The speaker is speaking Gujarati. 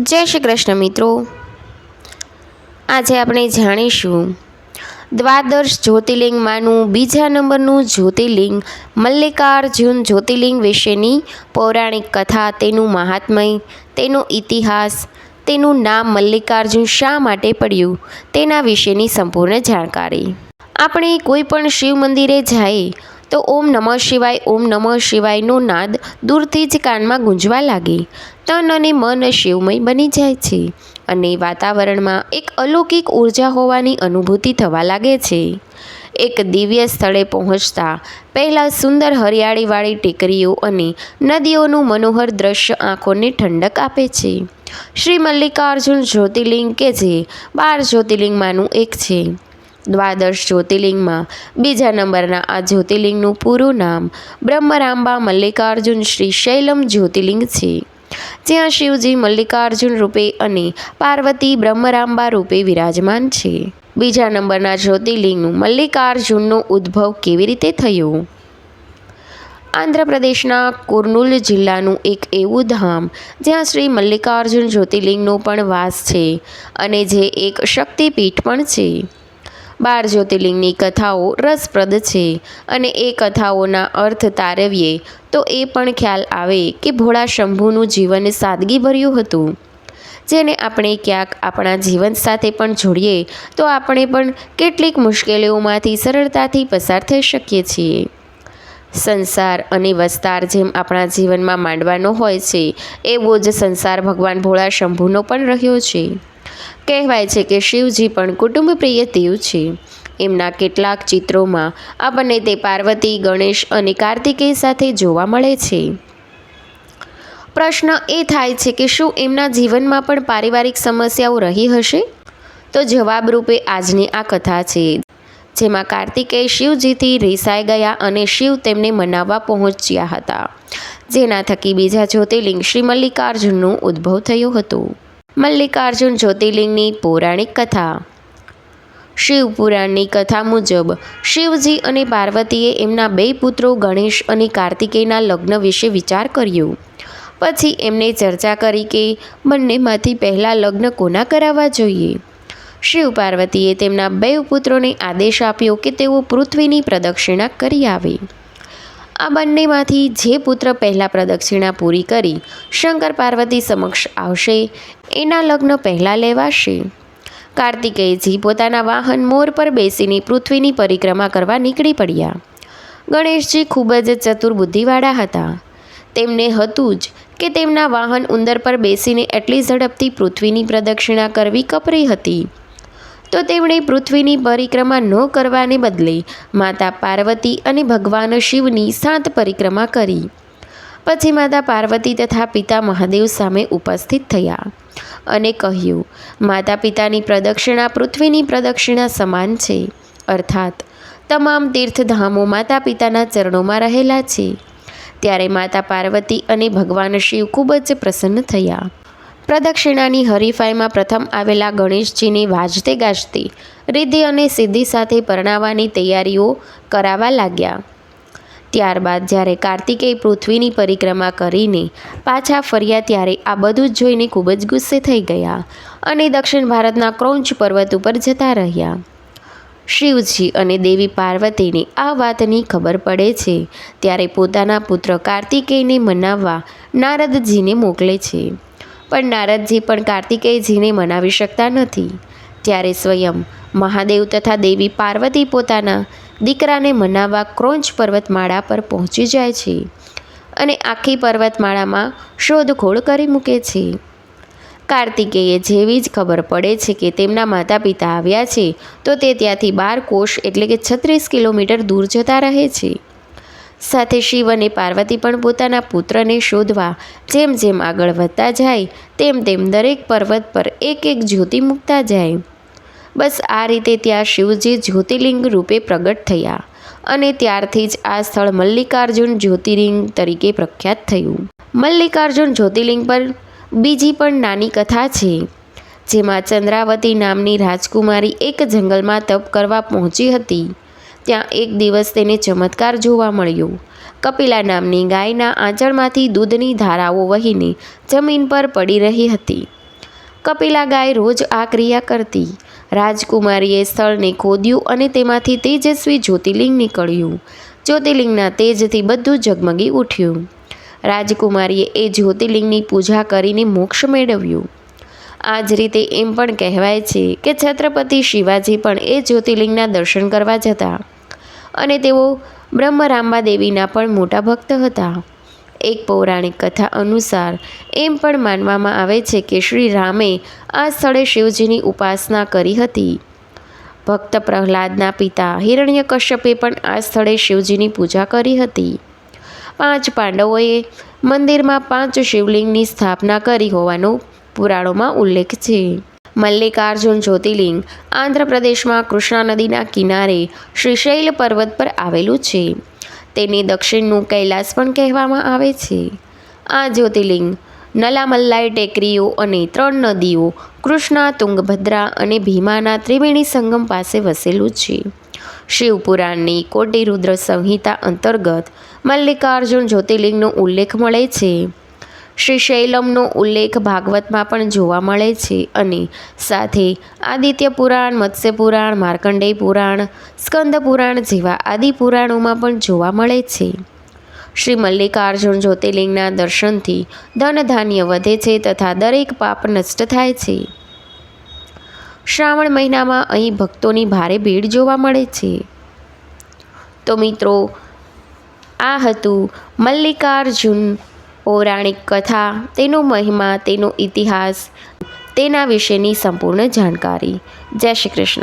જય શ્રી કૃષ્ણ મિત્રો. આજે આપણે જાણીશું દ્વાદશ જ્યોતિર્લિંગમાંનું બીજા નંબરનું જ્યોતિર્લિંગ મલ્લિકાર્જુન જ્યોતિર્લિંગ વિશેની પૌરાણિક કથા, તેનું મહાત્મય, તેનો ઇતિહાસ, તેનું નામ મલ્લિકાર્જુન શા માટે પડ્યું, તેના વિશેની સંપૂર્ણ જાણકારી. આપણે કોઈ પણ શિવ મંદિરે જઈએ તો ઓમ નમઃ શિવાય, ઓમ નમઃ શિવાયનો નાદ દૂરથી જ કાનમાં ગુંજવા લાગે. તન અને મન શિવમય બની જાય છે અને વાતાવરણમાં એક અલૌકિક ઊર્જા હોવાની અનુભૂતિ થવા લાગે છે. એક દિવ્ય સ્થળે પહોંચતા પહેલાં સુંદર હરિયાળીવાળી ટેકરીઓ અને નદીઓનું મનોહર દ્રશ્ય આંખોને ઠંડક આપે છે. શ્રી મલ્લિકાર્જુન જ્યોતિર્લિંગ કે જે બાર જ્યોતિર્લિંગમાંનું એક છે. દ્વાદશ જ્યોતિર્લિંગમાં. બીજા નંબરના આ જ્યોતિર્લિંગનું પૂરું નામ બ્રહ્મરાંબા મલ્લિકાર્જુન શ્રી શૈલમ જ્યોતિર્લિંગ છે. જ્યાં શિવજી મલ્લિકાર્જુન રૂપે અને પાર્વતી બ્રહ્મરાંબા રૂપે વિરાજમાન છે. બીજા નંબરના જ્યોતિર્લિંગનું મલ્લિકાર્જુનનો ઉદ્ભવ કેવી રીતે થયો? આંધ્રપ્રદેશના કુર્નુલ જિલ્લાનું એક એવું ધામ જ્યાં શ્રી મલ્લિકાર્જુન જ્યોતિર્લિંગનો પણ વાસ છે અને જે એક શક્તિપીઠ પણ છે. બાર જ્યોતિર્લિંગની કથાઓ રસપ્રદ છે અને એ કથાઓના અર્થ તારવીએ તો એ પણ ખ્યાલ આવે કે ભોળા શંભુનું જીવન સાદગીભર્યું હતું. જેને આપણે ક્યાંક આપણા જીવન સાથે પણ જોડીએ તો આપણે પણ કેટલીક મુશ્કેલીઓમાંથી સરળતાથી પસાર થઈ શકીએ છીએ. સંસાર અને વસ્તાર જેમ આપણા જીવનમાં માંડવાનો હોય છે, એવો જ સંસાર ભગવાન ભોળા શંભુનો પણ રહ્યો છે. કહેવાય છે કે શિવજી પણ કુટુંબ પ્રિય દેવ છે. એમના કેટલાક ચિત્રોમાં આપણને તે પાર્વતી, ગણેશ અને કાર્તિકેય સાથે જોવા મળે છે. પ્રશ્ન એ થાય છે કે શું એમના જીવનમાં પણ પારિવારિક સમસ્યાઓ રહી હશે? તો જવાબ રૂપે આજની આ કથા છે. જેમાં કાર્તિકેય શિવજીથી રીસાઈ ગયા અને શિવ તેમને મનાવવા પહોંચ્યા હતા. જેના થકી બીજા જ્યોતિર્લિંગ શ્રી મલ્લિકાર્જુનનું ઉદ્ભવ થયો હતો. મલ્લિકાર્જુન જ્યોતિર્લિંગની પૌરાણિક કથા. શિવપુરાણની કથા મુજબ, શિવજી અને પાર્વતીએ એમના બે પુત્રો ગણેશ અને કાર્તિકેયના લગ્ન વિશે વિચાર કર્યો. પછી એમને ચર્ચા કરી કે બંનેમાંથી પહેલાં લગ્ન કોના કરાવવા જોઈએ? શિવ પાર્વતીએ તેમના બે પુત્રોને આદેશ આપ્યો કે તેઓ પૃથ્વીની પ્રદક્ષિણા કરી આવે. આ બંનેમાંથી જે પુત્ર પહેલાં પ્રદક્ષિણા પૂરી કરી શંકર પાર્વતી સમક્ષ આવશે, એના લગ્ન પહેલાં લેવાશે. કાર્તિકેયજી પોતાના વાહન મોર પર બેસીને પૃથ્વીની પરિક્રમા કરવા નીકળી પડ્યા. ગણેશજી ખૂબ જ ચતુર બુદ્ધિવાળા હતા. તેમને હતું જ કે તેમના વાહન ઉંદર પર બેસીને એટલી ઝડપથી પૃથ્વીની પ્રદક્ષિણા કરવી કપરી હતી. તો તેમણે પૃથ્વીની પરિક્રમા ન કરવાને બદલે માતા પાર્વતી અને ભગવાન શિવની સાત પરિક્રમા કરી. પછી માતા પાર્વતી તથા પિતા મહાદેવ સામે ઉપસ્થિત થયા અને કહ્યું, માતા પિતાની પ્રદક્ષિણા પૃથ્વીની પ્રદક્ષિણા સમાન છે. અર્થાત, તમામ તીર્થધામો માતા પિતાના ચરણોમાં રહેલા છે. ત્યારે માતા પાર્વતી અને ભગવાન શિવ ખૂબ જ પ્રસન્ન થયા. પ્રદક્ષિણાની હરીફાઈમાં પ્રથમ આવેલા ગણેશજીને વાજતે ગાજતે રિદ્ધિ અને સિદ્ધિ સાથે પરણાવવાની તૈયારીઓ કરાવવા લાગ્યા. ત્યારબાદ જ્યારે કાર્તિકેય પૃથ્વીની પરિક્રમા કરીને પાછા ફર્યા ત્યારે આ બધું જ જોઈને ખૂબ જ ગુસ્સે થઈ ગયા અને દક્ષિણ ભારતના ક્રૌંચ પર્વત ઉપર જતા રહ્યા. શિવજી અને દેવી પાર્વતીને આ વાતની ખબર પડે છે ત્યારે પોતાના પુત્ર કાર્તિકેયને મનાવવા નારદજીને મોકલે છે. પણ નારદજી પણ કાર્તિકેયજીને મનાવી શકતા નથી. ત્યારે સ્વયં મહાદેવ તથા દેવી પાર્વતી પોતાના દીકરાને મનાવવા ક્રોંચ પર્વતમાળા પર પહોંચી જાય છે અને આખી પર્વતમાળામાં શોધખોળ કરી મૂકે છે. કાર્તિકેયે જેવી જ ખબર પડે છે કે તેમના માતા પિતા આવ્યા છે તો તે ત્યાંથી બાર કોષ એટલે કે છત્રીસ કિલોમીટર દૂર જતા રહે છે. સાથે શિવ અને પાર્વતી પણ પોતાના પુત્રને શોધવા જેમ જેમ આગળ વધતા જાય, તેમ તેમ દરેક પર્વત પર એક એક જ્યોતિ મૂકતા જાય. બસ આ રીતે ત્યાં શિવજી જ્યોતિર્લિંગ રૂપે પ્રગટ થયા અને ત્યારથી જ આ સ્થળ મલ્લિકાર્જુન જ્યોતિર્લિંગ તરીકે પ્રખ્યાત થયું. મલ્લિકાર્જુન જ્યોતિર્લિંગ પર બીજી પણ નાની કથા છે, જેમાં ચંદ્રાવતી નામની રાજકુમારી એક જંગલમાં તપ કરવા પહોંચી હતી. ત્યાં એક દિવસ તેને ચમત્કાર જોવા મળ્યો. કપિલા નામની ગાયના આંચળમાંથી દૂધની ધારાઓ વહીને જમીન પર પડી રહી હતી. કપિલા ગાય રોજ આ ક્રિયા કરતી. રાજકુમારીએ સ્થળને ખોદ્યું અને તેમાંથી તેજસ્વી જ્યોતિર્લિંગ નીકળ્યું. જ્યોતિર્લિંગના તેજથી બધું ઝગમગી ઉઠ્યું. રાજકુમારીએ એ જ્યોતિર્લિંગની પૂજા કરીને મોક્ષ મેળવ્યું. આ જ રીતે એમ પણ કહેવાય છે કે છત્રપતિ શિવાજી પણ એ જ્યોતિર્લિંગના દર્શન કરવા જતા. અને તેઓ બ્રહ્મરાંબા દેવીના પણ મોટા ભક્ત હતા. એક પૌરાણિક કથા અનુસાર એમ પણ માનવામાં આવે છે કે શ્રી રામે આ સ્થળે શિવજીની ઉપાસના કરી હતી. ભક્ત પ્રહલાદના પિતા હિરણ્યકશ્યપે પણ આ સ્થળે શિવજીની પૂજા કરી હતી. પાંચ પાંડવોએ મંદિરમાં પાંચ શિવલિંગની સ્થાપના કરી હોવાનો પુરાણોમાં ઉલ્લેખ છે. મલ્લિકાર્જુન જ્યોતિર્લિંગ આંધ્રપ્રદેશમાં કૃષ્ણા નદીના કિનારે શ્રીશૈલ પર્વત પર આવેલું છે. તેને દક્ષિણનું કૈલાસ પણ કહેવામાં આવે છે. આ જ્યોતિર્લિંગ નલામલ્લાઈ ટેકરીઓ અને ત્રણ નદીઓ કૃષ્ણા, તુંગભદ્રા અને ભીમાના ત્રિવેણી સંગમ પાસે વસેલું છે. શિવપુરાણની કોટી રુદ્ર સંહિતા અંતર્ગત મલ્લિકાર્જુન જ્યોતિર્લિંગનો ઉલ્લેખ મળે છે. શ્રીશૈલમનો ઉલ્લેખ ભાગવતમાં પણ જોવા મળે છે અને સાથે આદિત્ય પુરાણ, મત્સ્ય પુરાણ, માર્કંડેય પુરાણ, સ્કંદ પુરાણ જેવા આદિ પુરાણોમાં પણ જોવા મળે છે. શ્રી મલ્લિકાર્જુન જ્યોતિર્લિંગના દર્શનથી ધન ધાન્ય વધે છે તથા દરેક પાપ નષ્ટ થાય છે. શ્રાવણ મહિનામાં અહીં ભક્તોની ભારે ભીડ જોવા મળે છે. તો મિત્રો, આ હતું મલ્લિકાર્જુન પૌરાણિક કથા તેનો મહિમા તેનો ઇતિહાસ તેના વિશેની સંપૂર્ણ જાણકારી. જય શ્રી કૃષ્ણ.